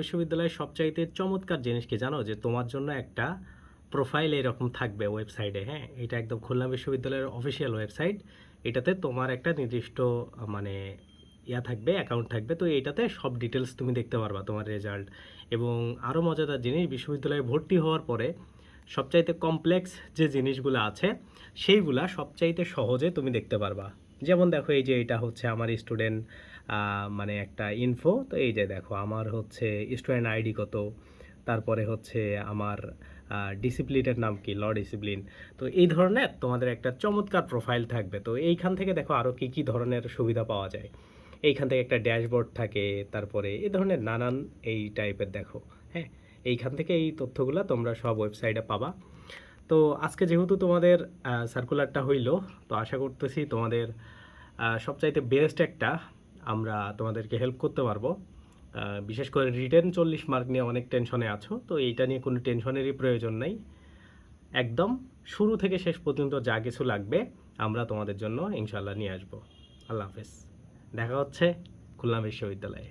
বিশ্ববিদ্যালয়ের সবচাইতে চমৎকার জিনিস কি জানো? যে তোমার জন্য একটা প্রোফাইল এরকম থাকবে ওয়েবসাইটে হ্যাঁ? এটা একদম খুলনা বিশ্ববিদ্যালয়ের অফিসিয়াল ওয়েবসাইট এটাতে তোমার একটা নির্দিষ্ট মানে ইয়া থাকবে অ্যাকাউন্ট থাকবে। তো এটাতে সব ডিটেলস তুমি দেখতে পারবা, তোমার রেজাল্ট এবং আরও মজাদার জিনিস, বিশ্ববিদ্যালয়ে ভর্তি হওয়ার পরে সবচাইতে কমপ্লেক্স যে জিনিসগুলো আছে, সেইগুলা সবচাইতে সহজে তুমি দেখতে পারবা। যেমন দেখো, এই যে এটা হচ্ছে আমার স্টুডেন্ট মানে একটা ইনফো তো এই যে দেখো, আমার হচ্ছে স্টুডেন্ট আইডি কত, তারপরে হচ্ছে আমার ডিসিপ্লিনের নাম কি ল ডিসিপ্লিন তো এই ধরনের তোমাদের একটা চমৎকার প্রোফাইল থাকবে। তো এইখান থেকে দেখো আরও কী কী ধরনের সুবিধা পাওয়া যায়। এইখান থেকে একটা ড্যাশবোর্ড থাকে, তারপরে এই ধরনের নানান এই টাইপের দেখো হ্যাঁ? এইখান থেকে এই তথ্যগুলো তোমরা সব ওয়েবসাইটে পাবা। তো আজকে যেহেতু তোমাদের সার্কুলারটা হইল, তো আশা করতেছি তোমাদের সবচাইতে বেস্ট একটা আমরা তোমাদেরকে হেল্প করতে পারব। বিশেষ করে রিটেন চল্লিশ মার্ক নিয়ে অনেক টেনশনে আছো, তো এইটা নিয়ে কোনো টেনশনেরই প্রয়োজন নেই। একদম শুরু থেকে শেষ পর্যন্ত যা কিছু লাগবে আমরা তোমাদের জন্য ইনশাল্লাহ নিয়ে আসব। আল্লাহ হাফেজ। দেখা হচ্ছে খুলনা বিশ্ববিদ্যালয়ে।